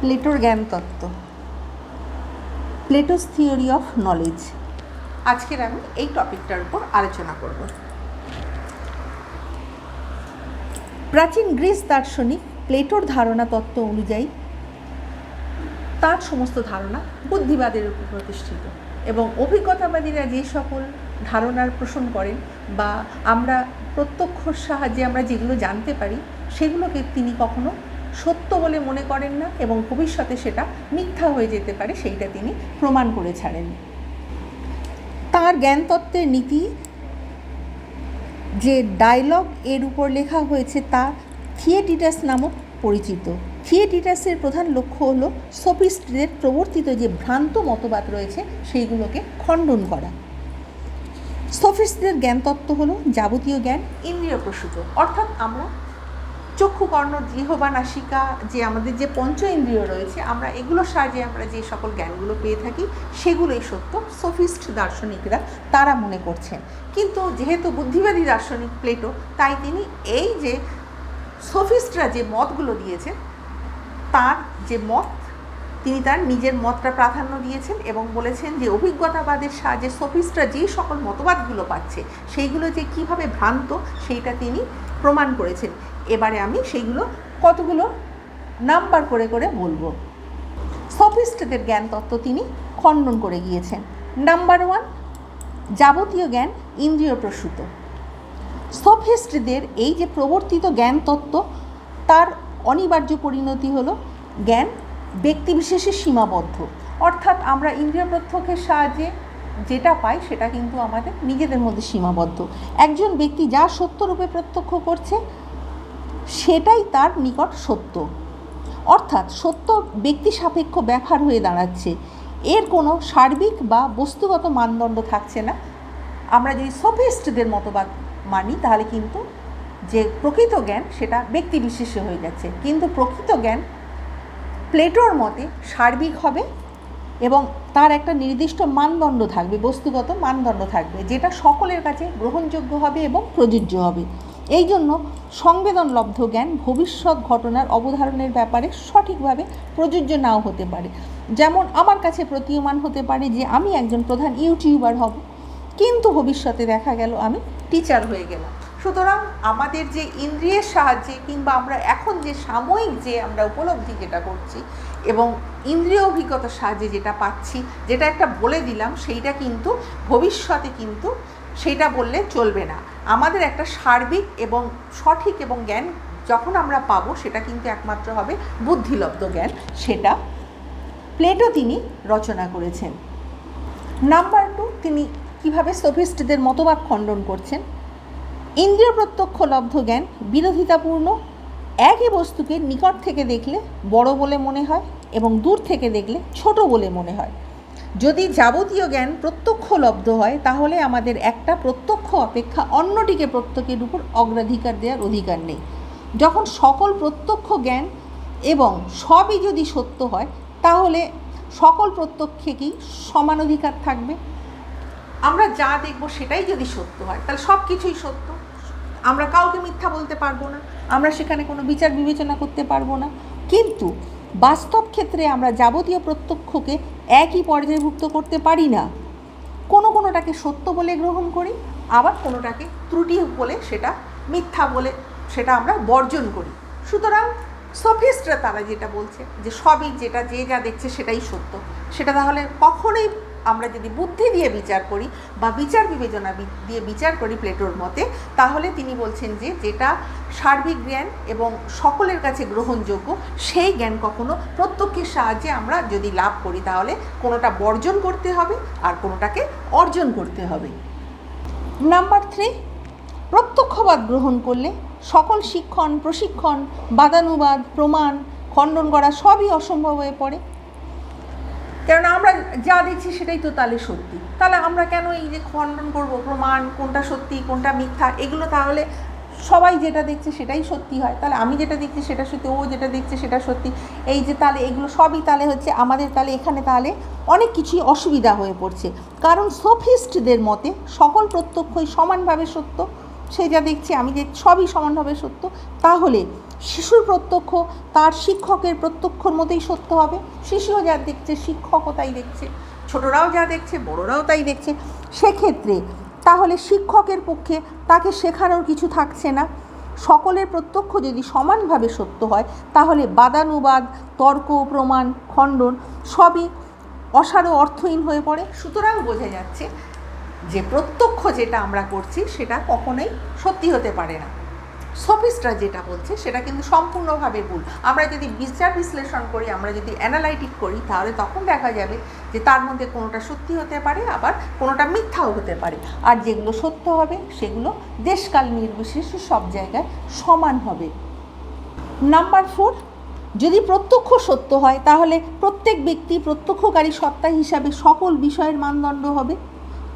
প্লেটোর জ্ঞান তত্ত্ব Plato's theory of knowledge. আজকের আমি এই টপিকটার উপর আলোচনা করব। প্রাচীন গ্রিস দার্শনিক প্লেটোর ধারণা তত্ত্ব অনুযায়ী তার সমস্ত ধারণা বুদ্ধিবাদের উপর প্রতিষ্ঠিত এবং অভিজ্ঞতাবাদীরা যে সকল ধারণার পোষণ করেন বা আমরা প্রত্যক্ষর সাহায্যে আমরা যেগুলো জানতে পারি, সেগুলোকে তিনি কখনো সত্য বলে মনে করেন না এবং ভবিষ্যতে সেটা মিথ্যা হয়ে যেতে পারে, সেইটা তিনি প্রমাণ করে ছাড়েন। তাঁর জ্ঞানতত্ত্বের নীতি, যে ডায়লগ এর উপর লেখা হয়েছে তা থিয়েটিটাস নামক পরিচিত। থিয়েটিটাসের প্রধান লক্ষ্য হলো সোফিস্টদের প্রবর্তিত যে ভ্রান্ত মতবাদ রয়েছে, সেইগুলোকে খণ্ডন করা। সোফিস্টদের জ্ঞানতত্ত্ব হলো যাবতীয় জ্ঞান ইন্দ্রিয় প্রসূত অর্থাৎ আমরা চক্ষু কর্ণ জিহবা নাসিকা যে আমাদের যে পঞ্চ ইন্দ্রিয় রয়েছে, আমরা এগুলোর সাহায্যে আমরা যে সকল জ্ঞানগুলো পেয়ে থাকি, সেগুলোই সত্য। সোফিস্ট দার্শনিকরা তারা মনে করছেন। কিন্তু যেহেতু বুদ্ধিবাদী দার্শনিক প্লেটো, তাই তিনি এই যে সোফিস্টরা যে মতগুলো দিয়েছেন, তার যে মত, তিনি তার নিজের মতটা প্রাধান্য দিয়েছেন এবং বলেছেন যে অভিজ্ঞতাবাদের সাহায্যে সোফিস্টরা যে সকল মতবাদগুলো পাচ্ছে, সেইগুলো যে কীভাবে ভ্রান্ত, সেইটা তিনি প্রমাণ করেছেন। এবারে আমি সেইগুলো কতগুলো নাম্বার করে করে বলব। সফিস্টদের জ্ঞান তত্ত্ব তিনি খণ্ডন করে গিয়েছেন। নাম্বার ওয়ান যাবতীয় জ্ঞান ইন্দ্রিয় প্রসূত। সফিস্টদের এই যে প্রবর্তিত জ্ঞান তত্ত্ব, তার অনিবার্য পরিণতি হল জ্ঞান ব্যক্তিবিশেষে সীমাবদ্ধ। অর্থাৎ আমরা ইন্দ্রিয় প্রত্যক্ষের সাহায্যে যেটা পাই, সেটা কিন্তু আমাদের নিজেদের মধ্যে সীমাবদ্ধ। একজন ব্যক্তি যা সত্যরূপে প্রত্যক্ষ করছে সেটাই তার নিকট সত্য। অর্থাৎ সত্য ব্যক্তি সাপেক্ষ ব্যাপার হয়ে দাঁড়াচ্ছে। এর কোনো সার্বিক বা বস্তুগত মানদণ্ড থাকছে না। আমরা যদি সফিস্টদের মতবাদ মানি, তাহলে কিন্তু যে প্রকৃত জ্ঞান, সেটা ব্যক্তি বিশেষে হয়ে যাচ্ছে। কিন্তু প্রকৃত জ্ঞান প্লেটোর মতে সার্বিক হবে এবং তার একটা নির্দিষ্ট মানদণ্ড থাকবে, বস্তুগত মানদণ্ড থাকবে, যেটা সকলের কাছে গ্রহণযোগ্য হবে এবং প্রযোজ্য হবে। এই জন্য সংবেদনলব্ধ জ্ঞান ভবিষ্যৎ ঘটনার অবধারণের ব্যাপারে সঠিকভাবে প্রযোজ্য নাও হতে পারে। যেমন আমার কাছে প্রতীয়মান হতে পারে যে আমি একজন প্রধান ইউটিউবার হব, কিন্তু ভবিষ্যতে দেখা গেল আমি টিচার হয়ে গেলাম। সুতরাং আমাদের যে ইন্দ্রিয়ের সাহায্যে কিংবা আমরা এখন যে সাময়িক যে আমরা উপলব্ধি যেটা করছি এবং ইন্দ্রিয় অভিজ্ঞতার সাহায্যে যেটা পাচ্ছি, যেটা একটা বলে দিলাম, সেইটা কিন্তু ভবিষ্যতে কিন্তু সেটা বললে চলবে না। আমাদের একটা সার্বিক এবং সঠিক এবং জ্ঞান যখন আমরা পাবো, সেটা কিন্তু একমাত্র হবে বুদ্ধিলব্ধ জ্ঞান, সেটা প্লেটো তিনি রচনা করেছেন। নাম্বার টু, তিনি কীভাবে সোফিস্টদের মতবাদ খণ্ডন করছেন? ইন্দ্রিয় প্রত্যক্ষ লব্ধ জ্ঞান বিরোধিতাপূর্ণ, একই বস্তুকে নিকট থেকে দেখলে বড় বলে মনে হয় এবং দূর থেকে দেখলে ছোট বলে মনে হয়। যদি যাবতীয় জ্ঞান প্রত্যক্ষ লব্ধ হয়, তাহলে আমাদের একটা প্রত্যক্ষ অপেক্ষা অন্যটিকে প্রত্যক্ষের উপর অগ্রাধিকার দেওয়ার অধিকার নেই। যখন সকল প্রত্যক্ষ জ্ঞান এবং সবই যদি সত্য হয়, তাহলে সকল প্রত্যক্ষেকেই সমান অধিকার থাকবে? আমরা যা দেখব সেটাই যদি সত্য হয়, তাহলে সব কিছুই সত্য। আমরা কাউকে মিথ্যা বলতে পারব না, আমরা সেখানে কোনো বিচার বিবেচনা করতে পারব না। কিন্তু বাস্তব ক্ষেত্রে আমরা যাবতীয় প্রত্যক্ষকে একই পর্যায়ভুক্ত করতে পারি না। কোনো কোনোটাকে সত্য বলে গ্রহণ করি, আবার কোনোটাকে ত্রুটি বলে সেটা মিথ্যা বলে সেটা আমরা বর্জন করি। সুতরাং সফিস্টরা তারা যেটা বলছে যে সবই যেটা যে যা দেখছে সেটাই সত্য। সেটা তাহলে কখনোই আমরা যদি বুদ্ধি দিয়ে বিচার করি বা বিচার বিবেচনা দিয়ে বিচার করি প্লেটোর মতে, তাহলে তিনি বলছেন যে যেটা সার্বিক জ্ঞান এবং সকলের কাছে গ্রহণযোগ্য, সেই জ্ঞান কখনো প্রত্যক্ষের সাহায্যে আমরা যদি লাভ করি, তাহলে কোনোটা বর্জন করতে হবে আর কোনোটাকে অর্জন করতে হবে। নাম্বার থ্রি প্রত্যক্ষবাদ গ্রহণ করলে সকল শিক্ষণ, প্রশিক্ষণ, বাদানুবাদ, প্রমাণ, খণ্ডন করা সবই অসম্ভব হয়ে পড়ে। কেননা আমরা যা দেখছি সেটাই তো তাহলে সত্যি। তাহলে আমরা কেন এই যে খণ্ডন করব, প্রমাণ, কোনটা সত্যি, কোনটা মিথ্যা, এগুলো তাহলে সবাই যেটা দেখছে সেটাই সত্যি হয়। তাহলে আমি যেটা দেখছি সেটা সত্যি, ও যেটা দেখছে সেটা সত্যি। এই যে তাহলে এগুলো সবই তাহলে হচ্ছে আমাদের তাহলে এখানে তাহলে অনেক কিছুই অসুবিধা হয়ে পড়ছে। কারণ সোফিস্টদের মতে সকল প্রত্যক্ষই সমানভাবে সত্য। সে যা দেখছে, আমি যে সবই সমানভাবে সত্য, তাহলে শিশুর প্রত্যক্ষ, তার শিক্ষকের প্রত্যক্ষর মতোই সত্য হবে। শিশুও যা দেখছে, শিক্ষকও তাই দেখছে। ছোটরাও যা দেখছে, বড়রাও তাই দেখছে। সেক্ষেত্রে তাহলে শিক্ষকের পক্ষে তাকে শেখানোর কিছু থাকছে না। সকলের প্রত্যক্ষ যদি সমানভাবে সত্য হয়, তাহলে বাদানুবাদ, তর্ক, প্রমাণ, খণ্ডন সবই অসারও অর্থহীন হয়ে পড়ে। সুতরাং বোঝা যাচ্ছে যে প্রত্যক্ষ যেটা আমরা করছি, সেটা কখনোই সত্যি হতে পারে না। সফিস্টরা যেটা বলছে, সেটা কিন্তু সম্পূর্ণভাবে ভুল। আমরা যদি বিচার বিশ্লেষণ করি, আমরা যদি অ্যানালাইটিক করি, তাহলে তখন দেখা যাবে যে তার মধ্যে কোনোটা সত্যি হতে পারে, আবার কোনোটা মিথ্যাও হতে পারে। আর যেগুলো সত্য হবে, সেগুলো দেশকাল নির্বিশেষে সব জায়গায় সমান হবে। নাম্বার ফোর যদি প্রত্যক্ষ সত্য হয়, তাহলে প্রত্যেক ব্যক্তি প্রত্যক্ষকারী সত্তা হিসাবে সকল বিষয়ের মানদণ্ড হবে।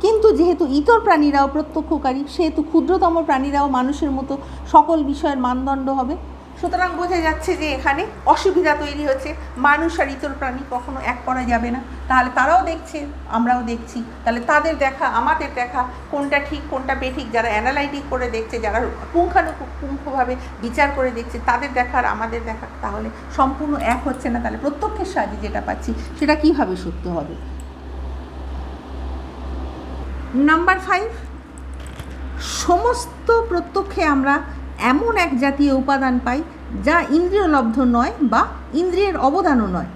কিন্তু যেহেতু ইতর প্রাণীরাও প্রত্যক্ষকারী, সেহেতু ক্ষুদ্রতম প্রাণীরাও মানুষের মতো সকল বিষয়ের মানদণ্ড হবে। সুতরাং বোঝা যাচ্ছে যে এখানে অসুবিধা তৈরি হচ্ছে। মানুষ আর ইতর প্রাণী কখনো এক করা যাবে না। তাহলে তারাও দেখছে, আমরাও দেখছি। তাহলে তাদের দেখা, আমাদের দেখা, কোনটা ঠিক, কোনটা বেঠিক, যারা অ্যানালাইটিক করে দেখছে, যারা পুঙ্খানুপুঙ্খভাবে বিচার করে দেখছে, তাদের দেখা আর আমাদের দেখা তাহলে সম্পূর্ণ এক হচ্ছে না। তাহলে প্রত্যক্ষের সাহায্যে যেটা পাচ্ছি, সেটা কীভাবে সত্য হবে? নাম্বার ফাইভ সমস্ত প্রত্যক্ষে আমরা এমন এক জাতীয় উপাদান পাই যা ইন্দ্রিয়লব্ধ নয় বা ইন্দ্রিয়ের অবদানও নয়।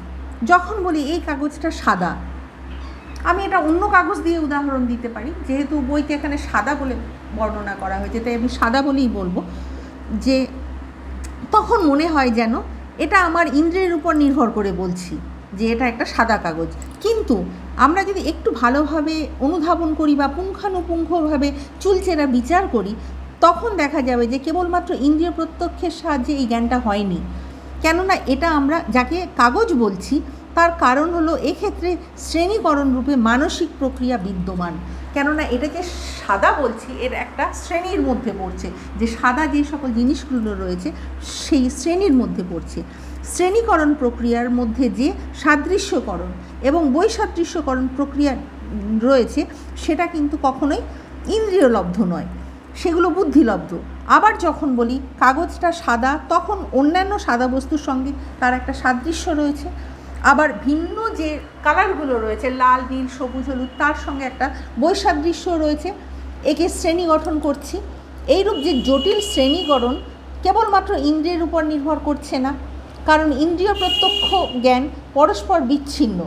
যখন বলি এই কাগজটা সাদা, আমি এটা অন্য কাগজ দিয়ে উদাহরণ দিতে পারি। যেহেতু বইতে এখানে সাদা বলে বর্ণনা করা হয়েছে, তাই আমি সাদা বলেই বলব যে তখন মনে হয় যেন এটা আমার ইন্দ্রিয়ের উপর নির্ভর করে বলছি। যে এটা একটা সাদা কাগজ। কিন্তু আমরা যদি একটু ভালোভাবে অনুধাবন করি বা পুঙ্খানুপুঙ্খভাবে চুলচেরা বিচার করি, তখন দেখা যাবে যে কেবলমাত্র ইন্দ্রিয় প্রত্যক্ষের সাহায্যে এই জ্ঞানটা হয়নি। কেননা এটা আমরা যাকে কাগজ বলছি, তার কারণ হলো এক্ষেত্রে শ্রেণীকরণ রূপে মানসিক প্রক্রিয়া বিদ্যমান। কেননা এটা যে সাদা বলছি, এর একটা শ্রেণির মধ্যে পড়ছে। যে সাদা যে সকল জিনিসগুলো রয়েছে, সেই শ্রেণির মধ্যে পড়ছে। শ্রেণীকরণ প্রক্রিয়ার মধ্যে যে সাদৃশ্যকরণ এবং বৈসাদৃশ্যকরণ প্রক্রিয়া রয়েছে, সেটা কিন্তু কখনোই ইন্দ্রিয়লব্ধ নয়। সেগুলো বুদ্ধিলব্ধ। আবার যখন বলি কাগজটা সাদা, তখন অন্যান্য সাদা বস্তুর সঙ্গে তার একটা সাদৃশ্য রয়েছে। আবার ভিন্ন যে কালারগুলো রয়েছে, লাল, নীল, সবুজ, হলুদ, তার সঙ্গে একটা বৈসাদৃশ্য রয়েছে। একে শ্রেণি গঠন করছি। এইরূপ যে জটিল শ্রেণীকরণ কেবলমাত্র ইন্দ্রিয়ের উপর নির্ভর করছে না। কারণ ইন্দ্রিয় প্রত্যক্ষ জ্ঞান পরস্পর বিচ্ছিন্ন।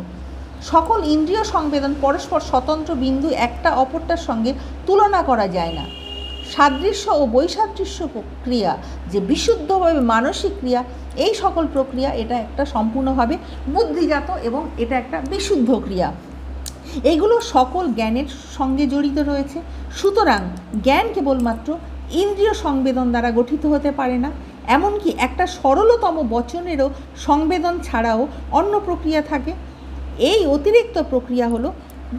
সকল ইন্দ্রিয় সংবেদন পরস্পর স্বতন্ত্র বিন্দু একটা অপরটার সঙ্গে তুলনা করা যায় না। সাদৃশ্য ও বৈসাদৃশ্য প্রক্রিয়া যে বিশুদ্ধভাবে মানসিক ক্রিয়া, এই সকল প্রক্রিয়া এটা একটা সম্পূর্ণভাবে বুদ্ধিজাত এবং এটা একটা বিশুদ্ধ ক্রিয়া। এগুলো সকল জ্ঞানের সঙ্গে জড়িত রয়েছে। সুতরাং জ্ঞান কেবলমাত্র ইন্দ্রিয় সংবেদন দ্বারা গঠিত হতে পারে না। এমনকি একটা সরলতম বচনেরও সংবেদন ছাড়াও অন্য প্রক্রিয়া থাকে। এই অতিরিক্ত প্রক্রিয়া হলো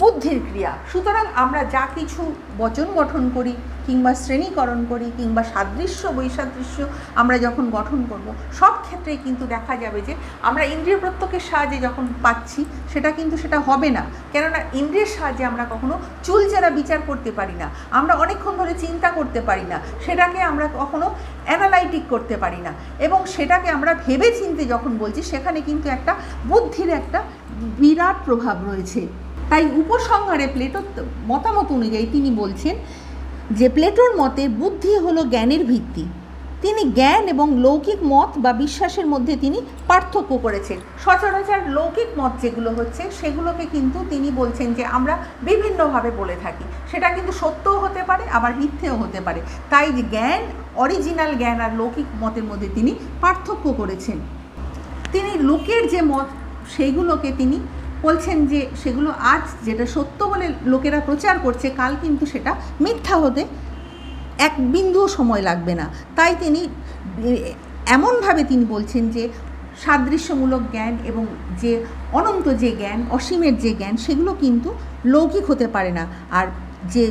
বুদ্ধির ক্রিয়া। সুতরাং আমরা যা কিছু বচন গঠন করি, কিংবা শ্রেণীকরণ করি, কিংবা সাদৃশ্য, বৈসাদৃশ্য আমরা যখন গঠন করব, সব ক্ষেত্রেই কিন্তু দেখা যাবে যে আমরা ইন্দ্রিয় প্রত্যক্ষের সাহায্যে যখন পাচ্ছি, সেটা কিন্তু সেটা হবে না। কেননা ইন্দ্রিয়ের সাহায্যে আমরা কখনো চুলচেরা বিচার করতে পারি না, আমরা অনেকক্ষণ ধরে চিন্তা করতে পারি না, সেটাকে আমরা কখনো অ্যানালাইটিক করতে পারি না, এবং সেটাকে আমরা ভেবে চিনতে যখন বলছি, সেখানে কিন্তু একটা বুদ্ধির একটা বিরাট প্রভাব রয়েছে। তাই উপসংহারে প্লেটোর মতামত অনুযায়ী তিনি বলছেন যে প্লেটোর মতে বুদ্ধি হলো জ্ঞানের ভিত্তি। তিনি জ্ঞান এবং লৌকিক মত বা বিশ্বাসের মধ্যে তিনি পার্থক্য করেছেন। সচরাচর লৌকিক মত যেগুলো হচ্ছে, সেগুলোকে কিন্তু তিনি বলছেন যে আমরা বিভিন্নভাবে বলে থাকি। সেটা কিন্তু সত্যও হতে পারে, আবার মিথ্যেও হতে পারে। তাই যে জ্ঞান অরিজিনাল জ্ঞান আর লৌকিক মতের মধ্যে তিনি পার্থক্য করেছেন। তিনি লোকের যে মত, সেইগুলোকে তিনি বলছেন যে সেগুলো আজ যেটা সত্য বলে লোকেরা প্রচার করছে, কাল কিন্তু সেটা মিথ্যা হতে এক বিন্দুও সময় লাগবে না। তাই তিনি, এমনভাবে তিনি বলছেন যে সাদৃশ্যমূলক জ্ঞান এবং যে অনন্ত যে জ্ঞান, অসীমের যে জ্ঞান, সেগুলো কিন্তু লৌকিক হতে পারে না। আর যে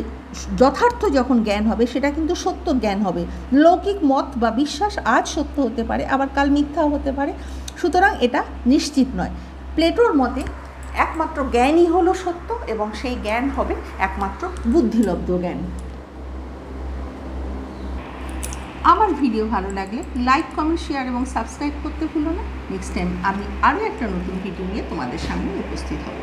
যথার্থ যখন জ্ঞান হবে, সেটা কিন্তু সত্য জ্ঞান হবে। লৌকিক মত বা বিশ্বাস আজ সত্য হতে পারে, আবার কাল মিথ্যাও হতে পারে। সুতরাং এটা নিশ্চিত নয়। প্লেটোর মতে একমাত্র জ্ঞানই হলো সত্য এবং সেই জ্ঞান হবে একমাত্র বুদ্ধিলব্ধ জ্ঞান। আমার ভিডিও ভালো লাগলে লাইক, কমেন্ট, শেয়ার এবং সাবস্ক্রাইব করতে ভুলো না। নেক্সট টাইম আমি আরও একটা নতুন ভিডিও নিয়ে তোমাদের সামনে উপস্থিত হব।